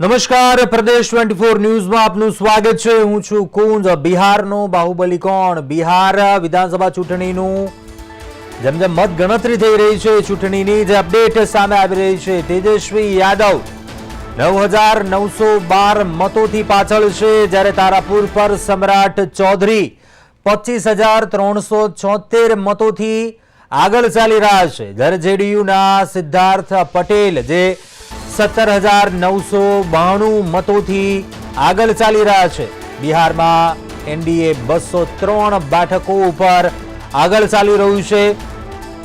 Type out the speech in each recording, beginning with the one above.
નમસ્કાર, પ્રદેશ twenty four ન્યૂઝમાં આપનું સ્વાગત છે. હું છું કુંજ. બિહારનો બાહુબલી કોણ? બિહાર વિધાનસભા ચૂંટણીનું જેમ જેમ મત ગણતરી થઈ રહી છે, ચૂંટણીની જે અપડેટ સામે આવી રહી છે, તેજસ્વી યાદવ નવ હજાર નવસો બાર મતોથી પાછળ છે, જ્યારે તારાપુર પર સમ્રાટ ચૌધરી પચીસ હજાર ત્રણસો છોતેર મતોથી આગળ ચાલી રહ્યા છે. જ્યારે જેડીયુના સિદ્ધાર્થ પટેલ, જે સત્તર હજાર નવસો બાણું મતોથી આગળ ચાલી રહ્યા છે. બિહારમાં એનડીએ બસો ત્રણ બેઠકો ઉપર આગળ ચાલી રહ્યું છે.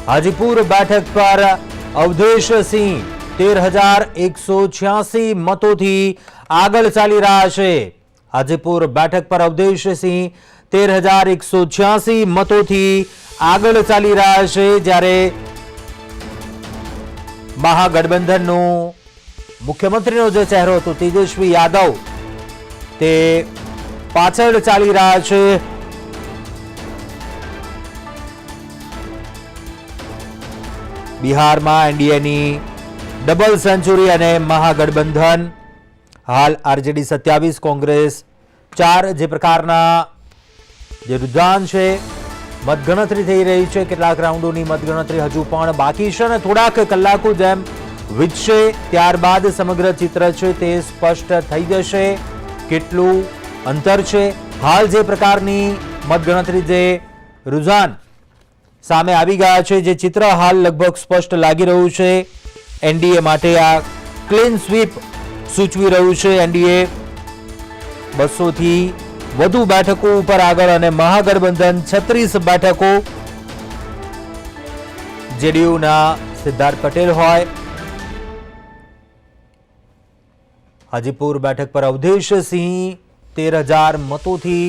હાજીપુર બેઠક પર અવધેશસિંહ તેર હજાર એકસો છ્યાસી મતોથી આગળ ચાલી રહ્યા છે. હાજીપુર બેઠક પર અવધેશસિંહ તેર હજાર એકસો છ્યાસી મતોથી આગળ ચાલી રહ્યા છે. જ્યારે મહાગઠબંધનનું મુખ્યમંત્રીનો જે ચહેરો હતો, તેજસ્વી યાદવ, તે પાછળ ચાલી રહ્યા છે. બિહારમાં એનડીએની ડબલ સેન્ચુરી અને મહાગઠબંધન. હાલ આરજેડી સત્યાવીસ, કોંગ્રેસ ચાર, જે પ્રકારના જે રુઝાન છે, મતગણતરી થઈ રહી છે. કેટલાક રાઉન્ડોની મતગણતરી હજુ પણ બાકી છે અને થોડાક કલાકો જેમ વીતશે ત્યારબાદ સમગ્ર ચિત્ર છે તે સ્પષ્ટ થઈ જશે. કેટલું અંતર છે? હાલ જે પ્રકારની મતગણતરી જે રુઝાન સામે આવી ગયા છે, જે ચિત્ર હાલ લગભગ સ્પષ્ટ લાગી રહ્યું છે. એનડીએ માટે આ ક્લીન સ્વીપ સૂચવી રહ્યું છે. એનડીએ બસોથી વધુ બેઠકો ઉપર આગળ અને મહાગઠબંધન છત્રીસ બેઠકો. જેડીયુના સિદ્ધાર્થ પટેલ હોય હાજીપુર બેઠક પર અવધેશસિંહ તેર હજાર મતોથી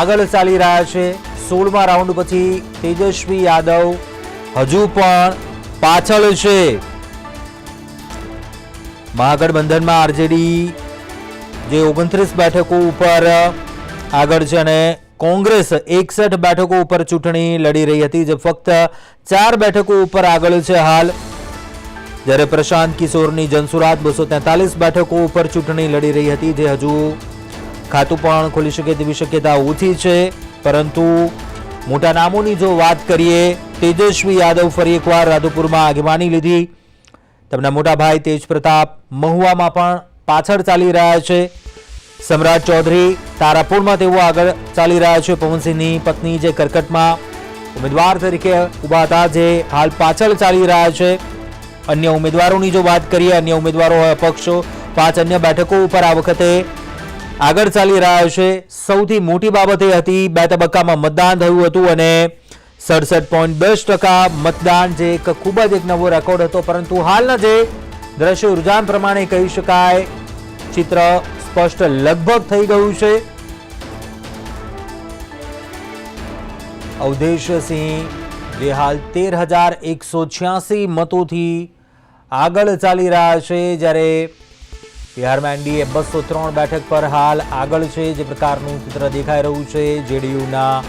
આગળ ચાલી રહ્યા છે. સોળમા રાઉન્ડ પછી તેજસ્વી યાદવ હજુ પણ પાછળ છે. મહાગઠબંધનમાં આરજેડી જે ઓગણત્રીસ બેઠકો ઉપર આગળ છે અને કોંગ્રેસ એકસઠ બેઠકો ઉપર ચૂંટણી લડી રહી હતી. જે ફક્ત ચાર બેઠકો ઉપર આગળ છે હાલ. જ્યારે પ્રશાંત કિશોરની જનસુરાત બસો તેતાલીસ બેઠકો ઉપર ચૂંટણી લડી રહી હતી, જે હજુ ખાતું પણ ખોલી શકે તેવી શક્યતા ઓછી છે. પરંતુ મોટા નામોની જો વાત કરીએ, તેજસ્વી યાદવ ફરી એકવાર રાધુપુરમાં આગેવાની લીધી. તેમના મોટા ભાઈ તેજ પ્રતાપ મહુવામાં પણ પાછળ ચાલી રહ્યા છે. સમ્રાટ ચૌધરી તારાપુરમાં તેઓ આગળ ચાલી રહ્યા છે. પવનસિંહની પત્ની જે કરકટમાં ઉમેદવાર તરીકે ઊભા હતા, જે હાલ પાછળ ચાલી રહ્યા છે. અન્ય ઉમેદવારોની જો વાત કરીએ, અન્ય ઉમેદવારો હોય અપક્ષો, પાંચ અન્ય બેઠકો ઉપર આ વખતે આગળ ચાલી રહ્યા છે. સૌથી મોટી બાબત એ હતી, બે તબક્કામાં મતદાન થયું હતું અને સડસઠ પોઈન્ટ દસ ટકા મતદાન જે એક ખૂબ જ એક નવો રેકોર્ડ હતો. પરંતુ હાલના જે દ્રશ્ય રુઝાન પ્રમાણે કહી શકાય, ચિત્ર સ્પષ્ટ લગભગ થઈ ગયું છે. અવધેશસિંહ જે હાલ તેર હજાર એકસો છ્યાસી મતોથી આગળ ચાલી રહ્યા છે જ્યારે બિહારમાં એનડીએ બસો ત્રણ બેઠક પર હાલ આગળ છે. જે પ્રકારનું ચિત્ર દેખાઈ રહ્યું છે, જેડીયુના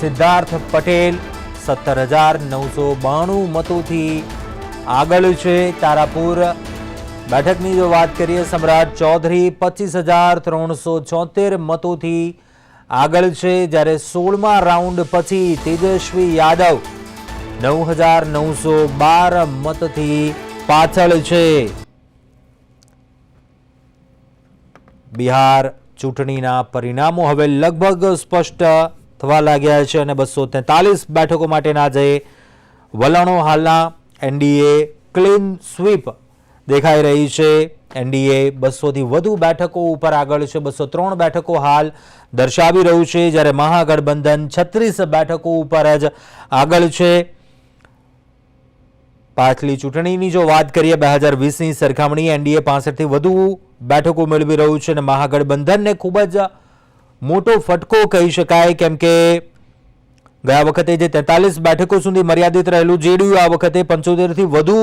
સિદ્ધાર્થ પટેલ સત્તર હજાર નવસો બાણું મતોથી આગળ છે. તારાપુર બેઠકની જો વાત કરીએ, સમ્રાટ ચૌધરી પચીસ હજાર ત્રણસો છોતેર મતોથી આગળ છે. જ્યારે સોળમા રાઉન્ડ પછી તેજસ્વી યાદવ નવ હજાર નવસો બાર મતથી પાછળ છે. બિહાર ચૂંટણીના પરિણામો હવે લગભગ સ્પષ્ટ થવા લાગ્યા છે અને બસો તેતાલીસ બેઠકો માટેના જે વલણો હાલના એનડીએ ક્લીન સ્વીપ દેખાઈ રહી છે. એનડીએ બસોથી વધુ બેઠકો ઉપર આગળ છે. બસો ત્રણ બેઠકો હાલ દર્શાવી રહ્યું છે. જ્યારે મહાગઠબંધન છત્રીસ બેઠકો ઉપર જ આગળ છે. પાછલી ચૂંટણીની જો વાત કરીએ, બે હજાર વીસની સરખામણી એનડીએ પાસઠથી વધુ બેઠકો મેળવી રહ્યું છે અને મહાગઠબંધનને ખૂબ જ મોટો ફટકો કહી શકાય. કેમ કે ગયા વખતે જે તેતાલીસ બેઠકો સુધી મર્યાદિત રહેલું જેડીયુ, આ વખતે પંચોતેરથી વધુ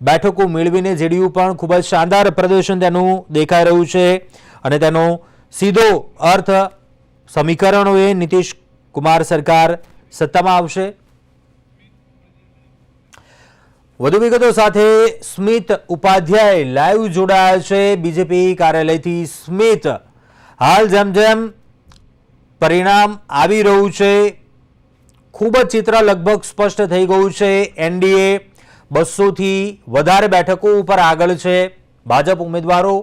બેઠકો મેળવીને જેડીયુ પણ ખૂબ જ શાનદાર પ્રદર્શન તેનું દેખાઈ રહ્યું છે. અને તેનો સીધો અર્થ સમીકરણોએ નીતિશ કુમાર સરકાર સત્તામાં આવશે. વધુ વિગતો સાથે સ્મિત ઉપાધ્યાય લાઈવ જોડાયા છે બીજેપી કાર્યાલયથી સ્મિત. હાલ જેમ જેમ પરિણામ આવી રહ્યું છે, ખૂબ જ ચિત્ર લગભગ સ્પષ્ટ થઈ ગયું છે. એનડીએ બસોથી વધારે બેઠકો ઉપર આગળ છે. ભાજપ ઉમેદવારો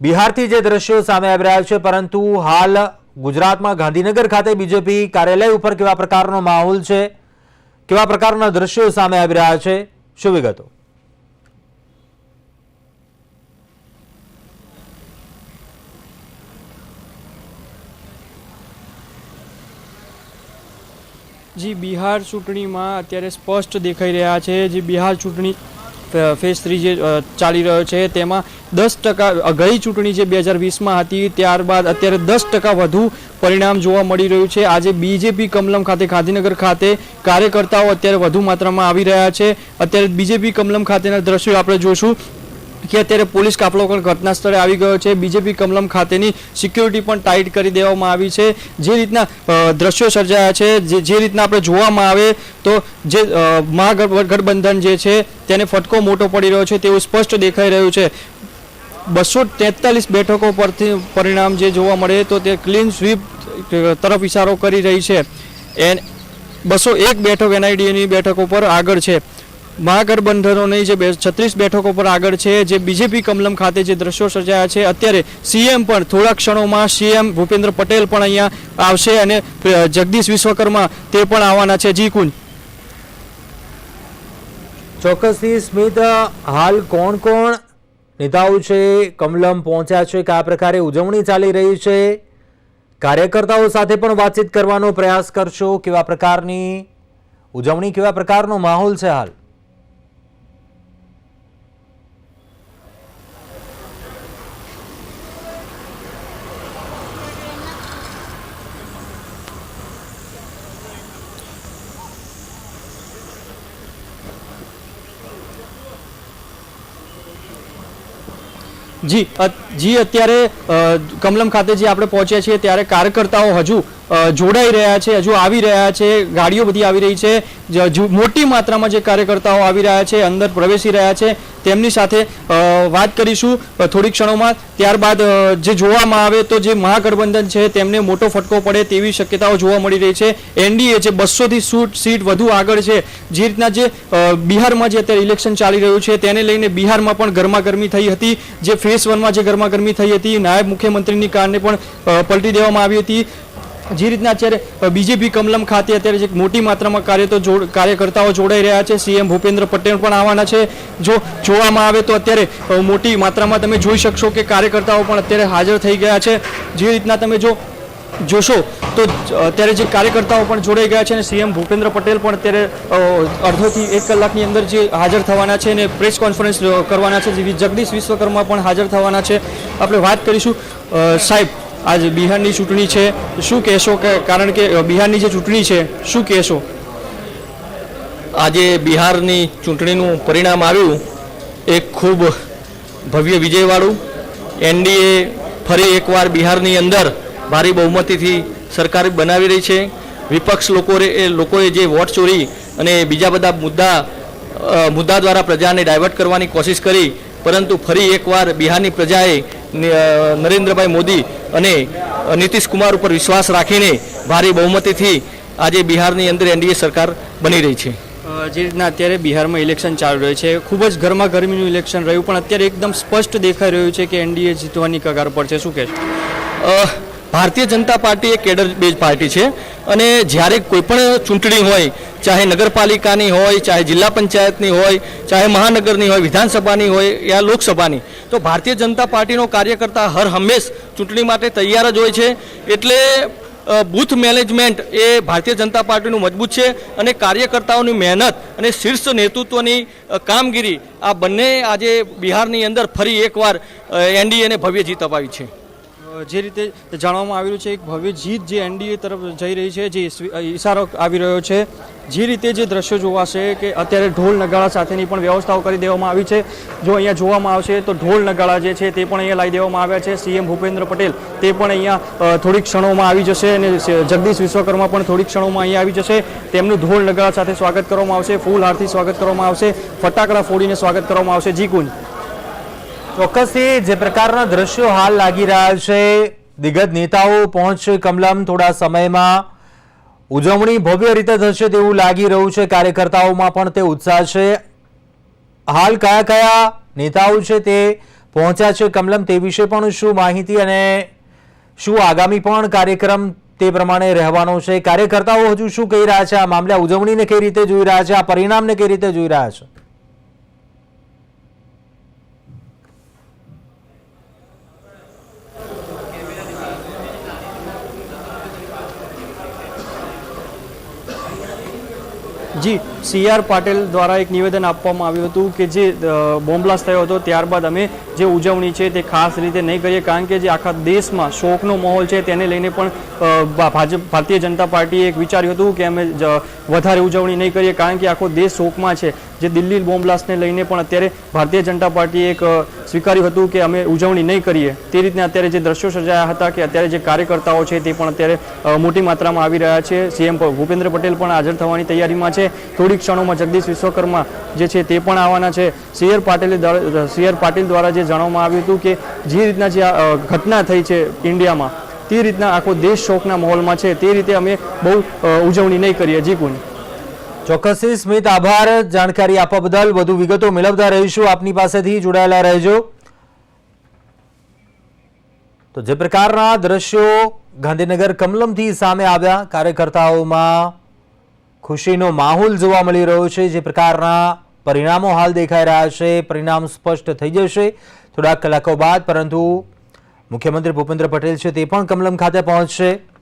બિહારથી જે દ્રશ્યો સામે આવી રહ્યા છે, પરંતુ હાલ ગુજરાતમાં ગાંધીનગર ખાતે બીજેપી કાર્યાલય ઉપર કેવા પ્રકારનો માહોલ છે, કેવા પ્રકારના દ્રશ્યો સામે આવી રહ્યા છે શું વિગતો? જી બિહાર ચૂંટણીમાં અત્યારે સ્પષ્ટ દેખાઈ રહ્યા છે. જે બિહાર ચૂંટણી ફેઝ થ્રી જે ચાલી રહ્યો છે, તેમાં દસ ટકા ગઈ ચૂંટણી જે બે હજાર વીસમાં હતી, ત્યારબાદ અત્યારે દસ ટકા વધુ પરિણામ જોવા મળી રહ્યું છે. આજે બીજેપી કમલમ ખાતે, ગાંધીનગર ખાતે કાર્યકર્તાઓ અત્યારે વધુ માત્રામાં આવી રહ્યા છે. અત્યારે બીજેપી કમલમ ખાતેના દ્રશ્યો આપણે જોશું કે અત્યારે પોલીસ કાફલો પણ ઘટના સ્થળે આવી ગયો છે. બીજેપી કમલમ ખાતેની સિક્યુરિટી પણ ટાઈટ કરી દેવામાં આવી છે. જે રીતના દ્રશ્યો સર્જાયા છે, જે રીતના આપણે જોવામાં આવે તો જે મહાગઠબંધન જે છે તેને ફટકો મોટો પડી રહ્યો છે તેવું સ્પષ્ટ દેખાઈ રહ્યું છે. બસો તેતાલીસ બેઠકો પરથી પરિણામ જે જોવા મળે તો તે ક્લીન સ્વીપ તરફ ઇશારો કરી રહી છે. એન, બસો એક બેઠક એનઆઈડીની બેઠકો પર આગળ છે. મહાગઠબંધનોની જે છત્રીસ બેઠકો પર આગળ છે, જે બીજેપી કમલમ ખાતે જે દ્રશ્યો સર્જાયા છે, અત્યારે સીએમ પણ થોડા ક્ષણોમાં સીએમ ભૂપેન્દ્ર પટેલ પણ અહીંયા આવશે અને જગદીશ વિશ્વકર્મા તે પણ આવવાના છે. જી કુંજ ચોક્કસથી સ્મિત, હાલ કોણ કોણ નેતાઓ છે, કમલમ પહોંચ્યા છે કયા પ્રકારે ઉજવણી ચાલી રહી છે? કાર્યકર્તાઓ સાથે પણ વાતચીત કરવાનો પ્રયાસ કરશો, કેવા પ્રકારની ઉજવણી, કેવા પ્રકારનો માહોલ છે હાલ? જી જી અત્યારે કમલમ ખાતે જે આપણે પહોંચ્યા છીએ ત્યારે કાર્યકર્તાઓ હજુ જોડાઈ રહ્યા છે, હજુ આવી રહ્યા છે, ગાડીઓ બધી આવી રહી છે મોટી માત્રામાં જે કાર્યકર્તાઓ આવી રહ્યા છે, અંદર પ્રવેશી રહ્યા છે, તેમની સાથે વાત કરીશું થોડી ક્ષણોમાં, ત્યારબાદ જે જોવામાં આવે તો જે મહાગઠબંધન છે, તેમને મોટો ફટકો પડે તેવી શક્યતાઓ જોવા મળી રહી છે. એનડીએ જે બસોથી સૂટ વધુ આગળ છે, જે રીતના જે બિહારમાં જે અત્યારે ઇલેક્શન ચાલી રહ્યું છે, તેને લઈને બિહારમાં પણ ગરમાગરમી થઈ હતી. જે ફેસ વનમાં જે ગરમાગરમી થઈ હતી, નાયબ મુખ્યમંત્રીની કારણે પણ પલટી દેવામાં આવી હતી. જે રીતના અત્યારે બીજેપી કમલમ ખાતે અત્યારે જે મોટી માત્રામાં કાર્ય તો કાર્યકર્તાઓ જોડાઈ રહ્યા છે સીએમ ભૂપેન્દ્ર પટેલ પણ આવવાના છે. જો જોવામાં આવે તો અત્યારે મોટી માત્રામાં તમે જોઈ શકશો કે કાર્યકર્તાઓ પણ અત્યારે હાજર થઈ ગયા છે. જે રીતના તમે જો જોશો તો અત્યારે જે કાર્યકર્તાઓ પણ જોડાઈ ગયા છે અને સીએમ ભૂપેન્દ્ર પટેલ પણ અત્યારે અડધોથી એક કલાકની અંદર જે હાજર થવાના છે અને પ્રેસ કોન્ફરન્સ કરવાના છે. જેવી જગદીશ વિશ્વકર્મા પણ હાજર થવાના છે. આપણે વાત કરીશું સાહેબ આજે બિહારની ચૂંટણી છે. શું કહેશો કે, કારણ કે બિહારની જે ચૂંટણી છે, શું કહેશો? આજે બિહારની ચૂંટણીનું પરિણામ આવ્યું એ ખૂબ ભવ્ય વિજયવાળું. એનડીએ ફરી એકવાર બિહારની અંદર ભારે બહુમતીથી સરકાર બનાવી રહી છે. વિપક્ષ લોકોએ લોકોએ જે વોટ ચોરી અને બીજા બધા મુદ્દા મુદ્દા દ્વારા પ્રજાને ડાયવર્ટ કરવાની કોશિશ કરી પરંતુ ફરી એકવાર બિહારની પ્રજાએ નરેન્દ્રભાઈ મોદી અને નીતિશ કુમાર ઉપર વિશ્વાસ રાખીને ભારે બહુમતીથી આજે બિહારની અંદર એનડીએ સરકાર બની રહી છે. જે રીતના અત્યારે બિહારમાં ઇલેક્શન ચાલી રહ્યું છે ખૂબ જ ગરમા ગરમીનું ઇલેક્શન રહ્યું પણ અત્યારે એકદમ સ્પષ્ટ દેખાઈ રહ્યું છે કે એનડીએ જીતવાની કગાર પર છે. શું કહેશો? ભારતીય જનતા પાર્ટી એ કેડર બેઝ પાર્ટી છે અને જ્યારે કોઈ પણ ચૂંટણી હોય, ચાહે નગરપાલિકાની હોય, ચાહે જિલ્લા પંચાયતની હોય, ચાહે મહાનગરની હોય, વિધાનસભાની હોય યા લોકસભાની, તો ભારતીય જનતા પાર્ટીનો કાર્યકર્તા હર હંમેશ ચૂંટણી માટે તૈયાર જ હોય છે. એટલે બૂથ મેનેજમેન્ટ એ ભારતીય જનતા પાર્ટીનું મજબૂત છે અને કાર્યકર્તાઓની મહેનત અને શીર્ષ નેતૃત્વની કામગીરી આ બંને આજે બિહારની અંદર ફરી એકવાર એનડીએને ભવ્ય જીત અપાવી છે. જે રીતે જાણવામાં આવ્યું છે, એક ભવ્ય જીત જે એનડીએ તરફ જઈ રહી છે, જે ઇશારો આવી રહ્યો છે, જે રીતે જે દ્રશ્યો જોવાશે કે અત્યારે ઢોલ નગાડા સાથેની પણ વ્યવસ્થાઓ કરી દેવામાં આવી છે. જો અહીંયા જોવામાં આવશે તો ઢોલ નગાડા જે છે તે પણ અહીંયા લાવી દેવામાં આવ્યા છે. સીએમ ભૂપેન્દ્ર પટેલ તે પણ અહીંયા થોડીક ક્ષણોમાં આવી જશે અને જગદીશ વિશ્વકર્મા પણ થોડીક ક્ષણોમાં અહીંયા આવી જશે. તેમનું ઢોલ નગાડા સાથે સ્વાગત કરવામાં આવશે, ફૂલ હારથી સ્વાગત કરવામાં આવશે. ફટાકડા ફોડીને સ્વાગત કરવામાં આવશે. જી કુંજ. ચોક્કસથી જે પ્રકારના દ્રશ્યો હાલ લાગી રહ્યા છે, દિગ્ગજ નેતાઓ પહોંચશે કમલમ થોડા સમયમાં ઉજવણી ભવ્ય રીતે થશે તેવું લાગી રહ્યું છે. કાર્યકર્તાઓમાં પણ તે ઉત્સાહ છે. હાલ કયા કયા નેતાઓ છે તે પહોંચ્યા છે કમલમ તે વિશે પણ શું માહિતી અને શું આગામી પણ કાર્યક્રમ તે પ્રમાણે રહેવાનો છે? કાર્યકર્તાઓ હજુ શું કહી રહ્યા છે? આ મામલે ઉજવણીને કઈ રીતે જોઈ રહ્યા છે? આ પરિણામને કઈ રીતે જોઈ રહ્યા છે? જી સી આર પાટેલ દ્વારા એક નિવેદન આપવામાં આવ્યું હતું કે જે બોમ્બલાસ થયો હતો, ત્યારબાદ અમે જે ઉજવણી છે તે ખાસ રીતે નહીં કરીએ, કારણ કે જે આખા દેશમાં શોકનો માહોલ છે તેને લઈને પણ ભાજપ, ભારતીય જનતા પાર્ટીએ એક વિચાર્યું હતું કે અમે વધારે ઉજવણી નહીં કરીએ, કારણ કે આખો દેશ શોકમાં છે. જે દિલ્હી બોમ્બ લઈને પણ અત્યારે ભારતીય જનતા પાર્ટીએ એક સ્વીકાર્યું હતું કે અમે ઉજવણી નહીં કરીએ. તે રીતના અત્યારે જે દ્રશ્યો સર્જાયા હતા કે અત્યારે જે કાર્યકર્તાઓ છે તે પણ અત્યારે મોટી માત્રામાં આવી રહ્યા છે. સીએમ ભૂપેન્દ્ર પટેલ પણ હાજર થવાની તૈયારીમાં છે. થોડીક ક્ષણોમાં જગદીશ વિશ્વકર્મા જે છે તે પણ આવવાના છે. C R Patil C Patil દ્વારા જે જણાવવામાં આવ્યું હતું કે જે રીતના જે ઘટના થઈ છે ઇન્ડિયામાં, તે રીતના આખો દેશ શોકના માહોલમાં છે. તે રીતે અમે બહુ ઉજવણી નહીં કરીએ. જી ચોક્કસથી સ્મિત, આભાર. જાણકારી આપવા બદલ વધુ વિગતો મેળવતા રહીશું. આપની પાસેથી જોડાયેલા રહેજો. તો જે પ્રકારના દ્રશ્યો ગાંધીનગર કમલમથી સામે આવ્યા, કાર્યકર્તાઓમાં ખુશીનો માહોલ જોવા મળી રહ્યો છે. જે પ્રકારના પરિણામો હાલ દેખાઈ રહ્યા છે. પરિણામ સ્પષ્ટ થઈ જશે થોડાક કલાકો બાદ, પરંતુ મુખ્યમંત્રી ભૂપેન્દ્ર પટેલ છે તે પણ કમલમ ખાતે પહોંચશે.